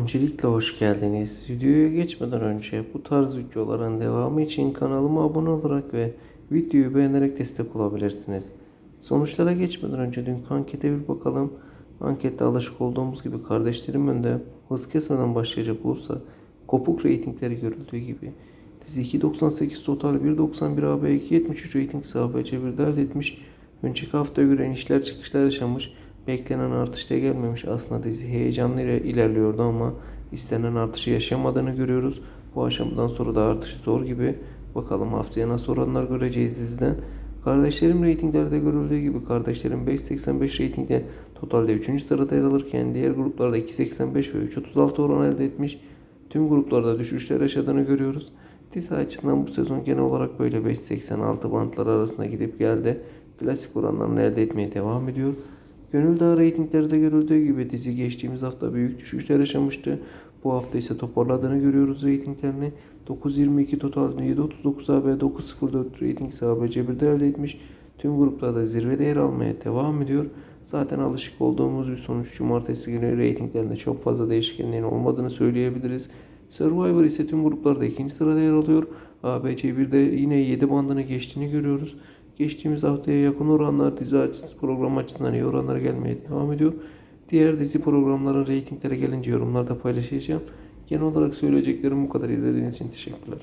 Öncelikle hoş geldiniz. Videoya geçmeden önce bu tarz videoların devamı için kanalıma abone olarak ve videoyu beğenerek destek olabilirsiniz. Sonuçlara geçmeden önce dünkü ankete bir bakalım. Ankette alışık olduğumuz gibi kardeşlerim önde hız kesmeden başlayacak olursa kopuk reytingleri görüldüğü gibi dizi 2.98 total 1.91 AB 2.73 reyting ise ABC 1 elde etmiş. Önceki haftaya göre inişler çıkışlar yaşamış. Beklenen artışta gelmemiş. Aslında dizi heyecanlı ile ilerliyordu ama istenen artışı yaşamadığını görüyoruz. Bu aşamadan sonra da artış zor gibi. Bakalım haftaya nasıl oranlar göreceğiz diziden. Kardeşlerim reytinglerde görüldüğü gibi kardeşlerim 5.85 reytingde totalde 3. sırada yer alırken diğer gruplarda 2.85 ve 3.36 oran elde etmiş. Tüm gruplarda düşüşler yaşadığını görüyoruz. Dizi açısından bu sezon genel olarak böyle 5.86 bantlar arasında gidip geldi. Klasik oranlarını elde etmeye devam ediyor. Gönül Dağı reytinglerde görüldüğü gibi dizi geçtiğimiz hafta büyük düşüşler yaşamıştı. Bu hafta ise toparladığını görüyoruz reytinglerini. 9.22 total 7.39 AB 9.04 reyting ise ABC1'de elde etmiş. Tüm gruplarda zirvede yer almaya devam ediyor. Zaten alışık olduğumuz bir sonuç. Cumartesi günü reytinglerinde çok fazla değişkenliğin olmadığını söyleyebiliriz. Survivor ise tüm gruplarda ikinci sırada yer alıyor. ABC1'de yine 7 bandını geçtiğini görüyoruz. Geçtiğimiz haftaya yakın oranlar dizi açısından, program açısından iyi oranlara gelmeye devam ediyor. Diğer dizi programların reytinglere gelince yorumlarda paylaşacağım. Genel olarak söyleyeceklerim bu kadar. İzlediğiniz için teşekkürler.